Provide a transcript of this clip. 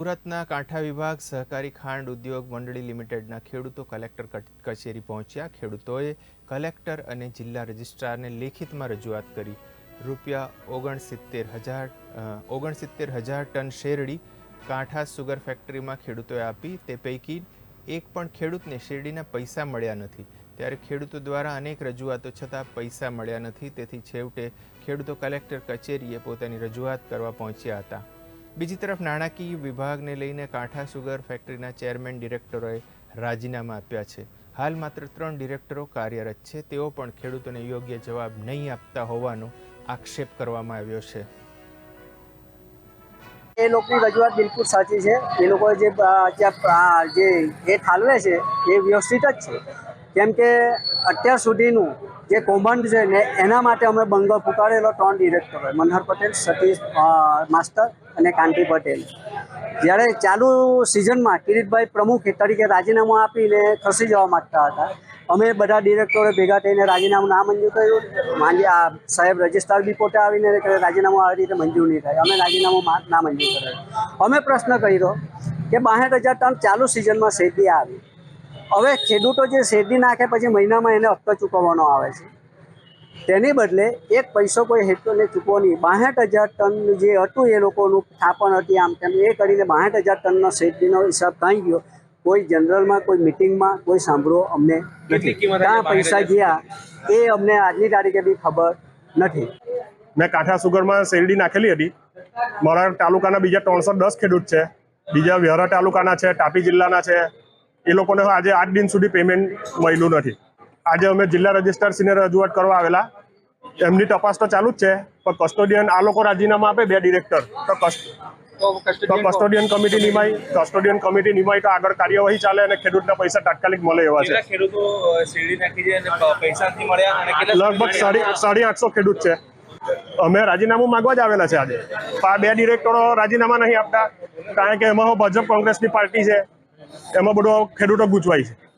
સુરતના કાંઠા વિભાગ સહકારી ખાંડ ઉદ્યોગ મંડળી લિમિટેડના ખેડૂતો કલેક્ટર કચેરી પહોંચ્યા. ખેડૂતોએ કલેક્ટર અને જિલ્લા રજિસ્ટ્રારને લેખિતમાં રજૂઆત કરી. રૂપિયા ઓગણસિત્તેર હજાર ઓગણસિત્તેર હજાર ટન શેરડી કાંઠા સુગર ફેક્ટરીમાં ખેડૂતોએ આપી. તે પૈકી એક પણ ખેડૂતને શેરડીના પૈસા મળ્યા નથી. ત્યારે ખેડૂતો દ્વારા અનેક રજૂઆતો છતાં પૈસા મળ્યા નથી. તેથી છેવટે ખેડૂતો કલેક્ટર કચેરીએ પોતાની રજૂઆત કરવા પહોંચ્યા હતા. બીજી તરફ નાણાકીય વિભાગને લઈને કાંઠા સુગર ફેક્ટરીના ચેરમેન ડિરેક્ટરોએ રાજીનામા આપ્યા છે. હાલ માત્ર ત્રણ ડિરેક્ટરો કાર્યરત છે. તેઓ પણ ખેડૂતોને યોગ્ય જવાબ નહીં આપતા હોવાનો આક્ષેપ કરવામાં આવ્યો છે. એ લોકોની રજૂઆત બિલકુલ સાચી છે. એ લોકો જે જે એ ઠાલવે છે, એ વ્યવસ્થિત જ છે. કેમ કે અત્યાર સુધીનું જે કૌભાંડ છે ને, એના માટે અમે બંગલો ફૂંકાડેલો ત્રણ ડિરેક્ટરો મનહર પટેલ, સતીશ માસ્ટર અને કાંતિ પટેલ. જ્યારે ચાલુ સિઝનમાં કિરીટભાઈ પ્રમુખ તરીકે રાજીનામું આપીને ખસી જવા માગતા હતા. અમે બધા ડિરેક્ટરો ભેગા થઈને રાજીનામું ના મંજૂર કર્યું. માંડી આ સાહેબ રજિસ્ટ્રાર બી પોતે આવીને રાજીનામું આવી રીતે મંજૂર નહીં થાય. અમે રાજીનામું ના મંજૂર કર્યું અમે પ્રશ્ન કર્યો કે બાસઠ હજાર ટન ચાલુ સિઝનમાં શેરડી આવી. હવે ખેડૂતો જે શેરડી નાખે પછી મહિનામાં એને હપ્તો ચૂકવવાનો આવે છે. તેની બદલે એક પૈસો કોઈ હેતુને ચૂકવો નહીં બાસઠ હજાર ટન જે હતું એ લોકોનું થાપણ હતી આમ તેમ. એ કરીને બાસઠ હજાર ટનનો શેરડીનો હિસાબ થઈ ગયો. કોઈ જનરલમાં કોઈ મિટિંગમાં કોઈ સાંભળો અમને. નથી ક્યાં પૈસા ગયા એ અમને આજની તારીખે બી ખબર નથી. મેં કાંઠા સુગરમાં શેરડી નાખેલી હતી. મારા તાલુકાના બીજા ત્રણસો દસ ખેડૂત છે. બીજા વ્યારા તાલુકાના છે તાપી જિલ્લાના છે એ લોકોને આજે આઠ દિન સુધી પેમેન્ટ મળ્યું નથી. આજે અમે જિલ્લા રજિસ્ટ્રારશ્રીને રજૂઆત કરવા આવેલા. એમની તપાસ તો ચાલુ જ છે પણ કસ્ટોડિયન આ લોકો રાજીનામા આપે બે ડિરેક્ટર તો કસ્ટોડિયન કમિટી નિમાય કસ્ટોડિયન કમિટી નિમાય તો આગળ કાર્યવાહી ચાલે અને ખેડૂતના પૈસા તાત્કાલિક મળે એવા છે. લગભગ સાડી આઠસો ખેડૂત છે. અમે રાજીનામું માંગવા જ આવેલા છે આજે. આ બે ડિરેક્ટરો રાજીનામા નહીં આપતા કારણ કે એમાં ભાજપ કોંગ્રેસની પાર્ટી છે. એમાં બધો ખેડૂતો ગૂંચવાય છે.